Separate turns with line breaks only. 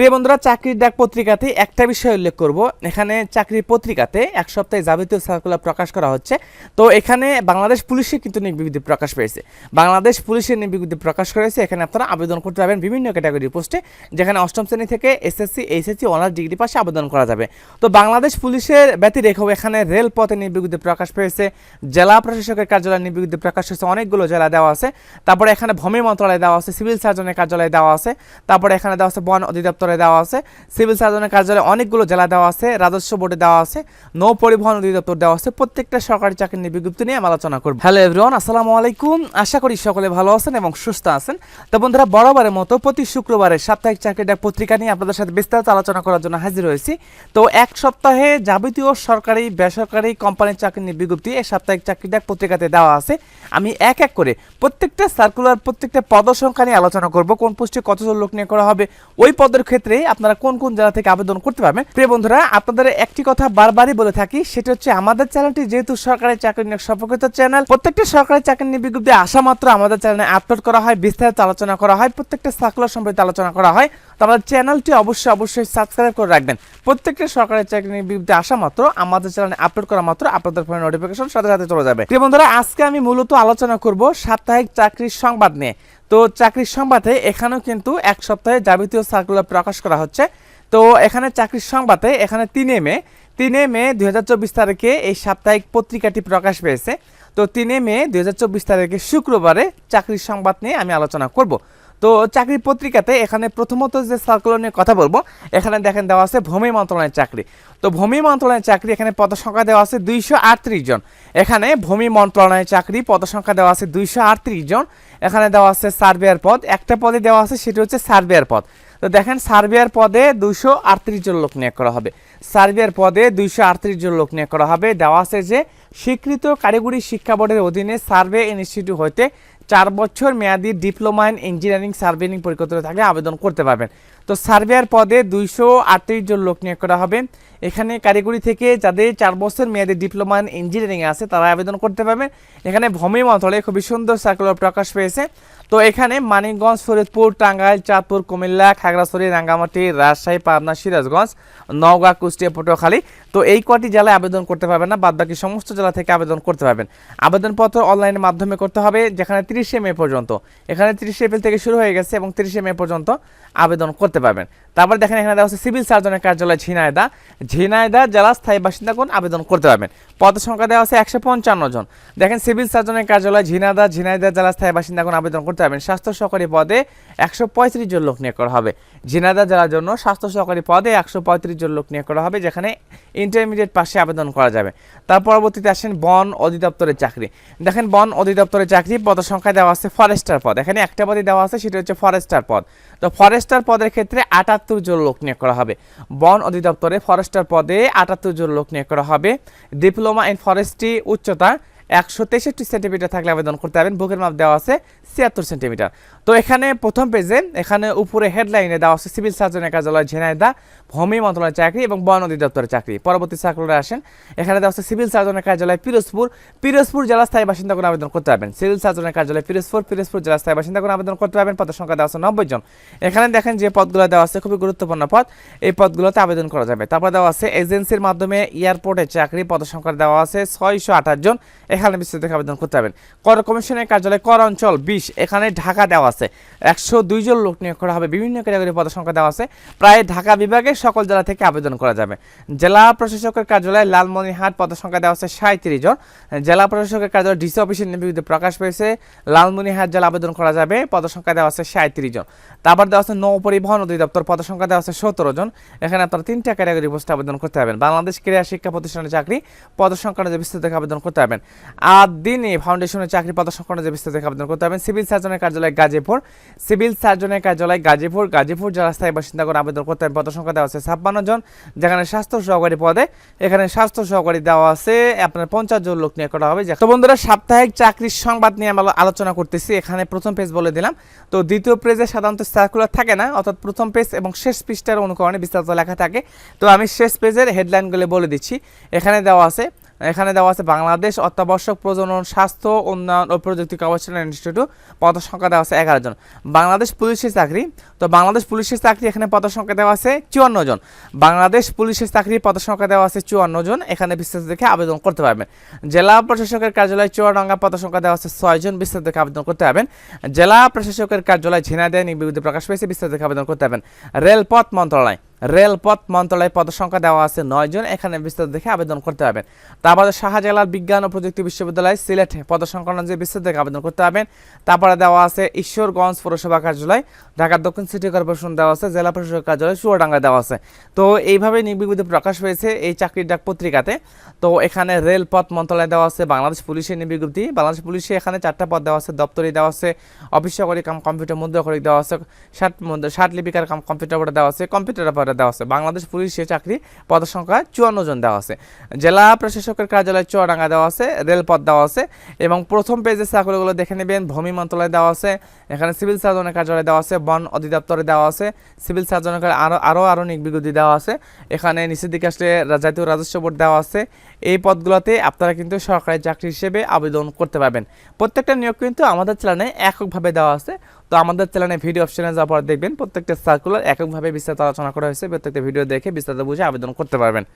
প্রিয় বন্ধুরা, চাকরির ডাক পত্রিকাতে একটা বিষয় উল্লেখ করব। এখানে চাকরির পত্রিকাতে এক সপ্তাহে যাবতীয় সার্কুলার প্রকাশ করা হচ্ছে। তো এখানে বাংলাদেশ পুলিশের কিন্তু নিয়োগ প্রকাশ পেয়েছে। বাংলাদেশ পুলিশের নিয়োগ প্রকাশ করেছে। এখানে আপনারা আবেদন করতে পারবেন বিভিন্ন ক্যাটাগরি পোস্টে যেখানে অষ্টম শ্রেণি থেকে এসএসসি এইচএসসি অনার্স ডিগ্রি পাশে আবেদন করা যাবে। তো বাংলাদেশ পুলিশের ব্যতিরেখেও এখানে রেলপথে নিয়োগ প্রকাশ পেয়েছে। জেলা প্রশাসকের কার্যালয় নিয়োগ প্রকাশ হয়েছে। অনেকগুলো জেলা দেওয়া আছে। তারপরে এখানে ভূমি মন্ত্রণালয় দেওয়া আছে। সিভিল সার্জনের কার্যালয় দেওয়া আছে। তারপরে এখানে দেওয়া আছে বন অধিদপ্তরে দেওয়া আছে, সিভিল সার্জনের কার্যালয়ে অনেকগুলো জেলা দেওয়া আছে, রাজস্ব বোর্ডে দেওয়া আছে, নৌ পরিবহন অধিদপ্তর দেওয়া আছে, প্রত্যেকটা সরকারি চাকরির নিয়োগ বিজ্ঞপ্তি নিয়ে আমি আলোচনা করব। হ্যালো এভরিওয়ান আসসালামু আলাইকুম। আশা করি সকলে ভালো আছেন এবং সুস্থ আছেন। তো বন্ধুরা, বরাবরের মতো প্রতি শুক্রবারে সাপ্তাহিক চাকরি ডাক পত্রিকা নিয়ে আপনাদের সাথে বিস্তারিত আলোচনা করার জন্য হাজির হয়েছি। তো এক সপ্তাহে যাবতীয় সরকারি, বেসরকারি কোম্পানির চাকরি নিয়ে বিজ্ঞপ্তি এই সাপ্তাহিক চাকরি ডাক পত্রিকাতে দেওয়া আছে। আমি এক এক করে প্রত্যেকটা সার্কুলার প্রত্যেকটা পদসংখ্যা নিয়ে আলোচনা করব, কোন পোস্টে কতজন লোক নিয়ে করা হবে, ওই পদের ক্ষেত্রে আপনারা কোন কোন জেলা থেকে আবেদন করতে পারবেন? প্রিয় বন্ধুরা, আপনাদের একটি কথা বারবারই বলে থাকি, সেটা হচ্ছে আমাদের চ্যানেলটি যেহেতু সরকারি চাকরি নিয়োগ সম্পর্কিত চ্যানেল, প্রত্যেকটা সরকারি চাকরি নিয়োগ বিজ্ঞপ্তি আসা মাত্র আমাদের চ্যানেলে আপলোড করা হয়, বিস্তারিত আলোচনা করা হয়, প্রত্যেকটা সার্কুলার সম্পর্কিত আলোচনা করা হয়। তো আমাদের চ্যানেলটি অবশ্যই অবশ্যই সাবস্ক্রাইব করে রাখবেন। প্রত্যেকটা সরকারি চাকরি নিয়োগ বিজ্ঞপ্তি আসা মাত্র আমাদের চ্যানেলে আপলোড করা মাত্র আপনাদের ফোনে নোটিফিকেশন সাথে সাথে চলে যাবে। প্রিয় বন্ধুরা, আজকে আমি মূলত আলোচনা করব সাপ্তাহিক চাকরির সংবাদ নিয়ে। তো চাকরির সংবাদে এখানেও কিন্তু এক সপ্তাহে যাবতীয় সার্কুলার প্রকাশ করা হচ্ছে। তো এখানে চাকরির সংবাদে এখানে তিনে মে তিনে মে দু হাজার চব্বিশ তারিখে এই সাপ্তাহিক পত্রিকাটি প্রকাশ পেয়েছে। তো তিনে মে দু হাজার চব্বিশ তারিখে শুক্রবারে চাকরির সংবাদ নিয়ে আমি আলোচনা করব। তো চাকরির পত্রিকাতে এখানে প্রথমত যে সার্কুলার নিয়ে কথা বলব, এখানে দেখেন দেওয়া আছে ভূমি মন্ত্রণালয়ের চাকরি। তো ভূমি মন্ত্রণালয়ের চাকরি এখানে পদসংখ্যা দেওয়া আছে দুইশো আটত্রিশ জন। এখানে ভূমি মন্ত্রণালয়ের চাকরি পদসংখ্যা দেওয়া আছে দুইশো আটত্রিশ জন। এখানে দেওয়া আছে সার্ভেয়ার পদ। একটা পদে দেওয়া আছে, সেটি হচ্ছে সার্ভেয়ার পদ। তো দেখেন সার্ভেয়ার পদে দুইশো আটত্রিশ জন লোক নিয়োগ করা হবে। সার্ভেয়ার পদে দুইশো আটত্রিশ জন লোক নিয়োগ করা হবে। দেওয়া আছে যে স্বীকৃত কারিগরি শিক্ষা বোর্ডের অধীনে সার্ভে ইনস্টিটিউট হইতে চার বছর মেয়াদী ডিপ্লোমা ইন ইঞ্জিনিয়ারিং সার্ভেনিং পরিকল্পনা থাকলে আবেদন করতে পারবেন। তো সার্ভেয়ার পদে দুইশো আটত্রিশ জন লোক নিয়োগ করা হবে। এখানে কারিগরি থেকে যাদের চার বছর মেয়াদী ডিপ্লোমা ইন ইঞ্জিনিয়ারিং আছে, তারা আবেদন করতে পারবেন এখানে ভূমি মন্ত্রণালয়ে খুবই সুন্দর সার্কুলার প্রকাশ পেয়েছে। তো এখানে মানিকগঞ্জ, ফরিদপুর, টাঙ্গাইল, চাঁদপুর, কুমিল্লা, খাগড়াছড়ি, রাঙ্গামাটি, রাজশাহী, পাবনা, সিরাজগঞ্জ, নওগাঁ, কুষ্টিয়া, পটুয়াখালী। তো এই কটি জেলায় আবেদন করতে পারবেন না, বাদবাকি সমস্ত জেলা থেকে আবেদন করতে পারবেন। আবেদনপত্র অনলাইনের মাধ্যমে করতে হবে, যেখানে তিরিশে মে পর্যন্ত। এখানে তিরিশে এপ্রিল থেকে শুরু হয়ে গেছে এবং তিরিশে মে পর্যন্ত আবেদন করতে পারবেন। তারপর দেখেন এখানে দেওয়া হচ্ছে সিভিল সার্জনের কার্যালয় ঝিনাইদা। ঝিনাইদা জেলা স্থায়ী বাসিন্দা কোন আবেদন করতে পারবেন। পদ সংখ্যা দেওয়া আছে একশো পঞ্চান্ন জন। দেখেন সিভিল সার্জনের কার্যালয় ঝিনাইদা ঝিনাইদা জেলা স্থায়ী বাসিন্দা কোন আবেদন করতে পারবেন। স্বাস্থ্য সহকারী পদে একশো পঁয়ত্রিশ জন লোক নিয়োগ করা হবে। ঝিনাইদা জেলার জন্য স্বাস্থ্য সহকারী পদে একশো পঁয়ত্রিশ জন লোক নিয়োগ করা হবে, যেখানে ইন্টারমিডিয়েট পাশে আবেদন করা যাবে। তার পরবর্তীতে আসেন বন অধিদপ্তরের চাকরি। দেখেন বন অধিদপ্তরের চাকরি, পদ সংখ্যা দেওয়া আছে ফরেস্টার পদ। এখানে একটা পদে দেওয়া আছে, সেটা হচ্ছে ফরেস্টার পদ। তো ফরেস্টার পদের ক্ষেত্রে আটাত্তর জন লোক নিয়োগ করা হবে। বন অধিদপ্তরে ফরেস্টার পদে আটাত্তর জন লোক নিয়োগ করা হবে। ডিপ্লোমা ইন ফরেস্ট্রি উচ্চতা একশো তেষট্টি সেন্টিমিটার থাকলে আবেদন করতে পারবেন। বুকের মাপ দেওয়া আছে ছিয়াত্তর সেন্টিমিটার। তো এখানে প্রথম পেজে এখানে উপরে হেডলাইনে দেওয়া আছে সিভিল সার্জনের কার্যালয় ঝেনাইদা ভূমি মন্ত্রণালয়ের চাকরি এবং বন অধিদপ্তরের চাকরি। পরবর্তী সার্কুলারে আসেন। এখানে দেওয়া আছে সিভিল সার্জনের কার্যালয়, পিরোজপুর। পিরোজপুর জেলা স্থায়ী বাসিন্দাগণ আবেদন করতে পারবেন। সিভিল সার্জনের কার্যালয়, পিরোজপুর। পিরোজপুর জেলা স্থায়ী বাসিন্দাগণ আবেদন করতে পারবেন। পদের সংখ্যা দেওয়া আছে নব্বই জন। এখানে দেখেন যে পদগুলো দেওয়া আছে, খুবই গুরুত্বপূর্ণ পদ। এই পদগুলোতে আবেদন করা যাবে। তারপর দেওয়া আছে এজেন্সির মাধ্যমে এয়ারপোর্টে চাকরি। পদের সংখ্যা দেওয়া আছে ছয়শো আঠাশ জন। এখানে বিস্তৃত আবেদন করতে পারবেন। কর কমিশনের কার্যালয়, কর অঞ্চল বিশ। এখানে ঢাকা দেওয়া আছে। একশো দুই জন লোক নিয়োগ করা হবে। বিভিন্ন ক্যাটাগরি পদের সংখ্যা দেওয়া আছে। প্রায় ঢাকা বিভাগের সকল জেলা থেকে আবেদন করা যাবে। জেলা প্রশাসকের কার্যালয় লালমনিরহাট পদের সংখ্যা দেওয়া আছে সাঁত্রিশ জন। জেলা প্রশাসকের কার্যালয় ডিসি অফিসের বিরুদ্ধে প্রকাশ পেয়েছে। লালমনিরহাট জেলা আবেদন করা যাবে। পদের সংখ্যা দেওয়া আছে সাঁত্রিশ জন। তারপর দেওয়া আছে নৌ পরিবহন অধিদপ্তর। পদের সংখ্যা দেওয়া আছে সতেরো জন। এখানে আপনারা তিনটা ক্যাটাগরি পোস্টে আবেদন করতে পারবেন। বাংলাদেশ ক্রীড়া শিক্ষা প্রতিষ্ঠানের চাকরি পদের সংখ্যা অনুযায়ী বিস্তৃত থেকে আবেদন করতে পারবেন। আর দিনে ফাউন্ডেশনের চাকরি পদের সংখ্যা অনুযায়ী বিস্তৃত থেকে আবেদন করতে পারবেন। সিভিল সার্জনের কার্যালয়, গাজীপুর। সিভিল সার্জনের কার্যালয় গাজীপুর গাজীপুর জেলা স্থায়ী বাসিন্দাগণ আবেদন করতে পারেন পদ সংখ্যা দেওয়া আছে ছাপ্পান্ন জন, যেখানে স্বাস্থ্য সহকারী পদে, এখানে স্বাস্থ্য সহকারী দেওয়া আছে আপনার পঞ্চাশ জন লোক নিয়ে করা হবে। তো বন্ধুরা, সাপ্তাহিক চাকরির সংবাদ নিয়ে আমরা আলোচনা করতেছি। এখানে প্রথম পেজ বলে দিলাম। তো দ্বিতীয় পেজে সাধারণত সার্কুলার থাকে না, অর্থাৎ প্রথম পেজ এবং শেষ পৃষ্ঠার অনুকরণে বিস্তারিত লেখা থাকে। তো আমি শেষ পেজের হেডলাইনগুলো বলে দিচ্ছি। এখানে দেওয়া আছে এখানে দেওয়া আছে বাংলাদেশ অত্যাবশ্যক প্রজনন স্বাস্থ্য, উন্নয়ন ও প্রযুক্তি গবেষণা ইনস্টিটিউট পদ সংখ্যা দেওয়া আছে এগারো জন। বাংলাদেশ পুলিশের চাকরি, তো বাংলাদেশ পুলিশের চাকরি এখানে পদ সংখ্যা দেওয়া আছে চুয়ান্ন জন। বাংলাদেশ পুলিশের চাকরি পদ সংখ্যা দেওয়া আছে চুয়ান্ন জন, এখানে বিস্তারিত দেখে আবেদন করতে পারবেন। জেলা প্রশাসকের কার্যালয় চুয়াডাঙ্গা পদ সংখ্যা দেওয়া আছে ছয় জন, বিস্তারিত দেখে আবেদন করতে পারবেন। জেলা প্রশাসকের কার্যালয় ঝিনাইদহ নির্বিঘ্নে প্রকাশ পেয়েছে, বিস্তারিত দেখে আবেদন করতে পারবেন। রেলপথ মন্ত্রণালয়। রেলপথ মন্ত্রণালয় পদ সংখ্যা দেওয়া আছে নয় জন। এখানে বিস্তারিত দেখে আবেদন করতে পারবেন। তারপরে শাহজালাল বিজ্ঞান ও প্রযুক্তি বিশ্ববিদ্যালয় সিলেট পদ সংখ্যা অনুযায়ী বিস্তারিত দেখে আবেদন করতে পারবেন। তারপরে দেওয়া আছে ঈশ্বরগঞ্জ পৌরসভা কার্যালয়, ঢাকা দক্ষিণ সিটি কর্পোরেশন দেওয়া আছে, জেলা প্রশাসক কার্যালয় চুয়াডাঙ্গা দেওয়া আছে। তো এইভাবে নির্বিঘ্নে প্রকাশ হয়েছে এই চাকরির ডাক পত্রিকাতে। তো এখানে রেলপথ মন্ত্রণালয় দেওয়া আছে বাংলাদেশ পুলিশের নির্বিজ্ঞপ্তি বাংলাদেশ পুলিশে এখানে চারটা পদ দেওয়া আছে দপ্তরি দেওয়া আছে, অফিস সহকারী কাম কম্পিউটার মুদ্রাকরিক দেওয়া আছে ষাট ষাট লিপিকার কাম কম্পিউটার দেওয়া আছে, কম্পিউটার পরে দেওয়া আছে। বাংলাদেশ পুলিশের চাকরি পদ সংখ্যা চুয়ান্ন জন দেওয়া আছে। জেলা প্রশাসকের কার্যালয় চুয়াডাঙ্গা দেওয়া আছে, রেলপথ দেওয়া আছে এবং প্রথম পেজে চাকরিগুলো দেখে নেবেন। ভূমি মন্ত্রণালয় দেওয়া আছে, এখানে সিভিল সার্জনের কার্যালয় দেওয়া আছে, বন অধিদপ্তরে দেওয়া আছে সিভিল সার্জনের আরও আরও আরও বিজ্ঞপ্তি দেওয়া আছে। এখানে নিচের আসলে জাতীয় রাজস্ব বোর্ড দেওয়া আছে। এই পদগুলোতে আপনারা কিন্তু সরকারি চাকরি হিসেবে আবেদন করতে পারবেন। প্রত্যেকটা নিয়োগ কিন্তু আমাদের চ্যানেলে এককভাবে দেওয়া আছে। তো আমাদের চ্যানেলে ভিডিও অপশনে যাওয়ার পর দেখবেন প্রত্যেকটা সার্কুলার এককভাবে বিস্তারিত আলোচনা করা হয়েছে। প্রত্যেকটা ভিডিও দেখে বিস্তারিত বুঝে আবেদন করতে পারবেন।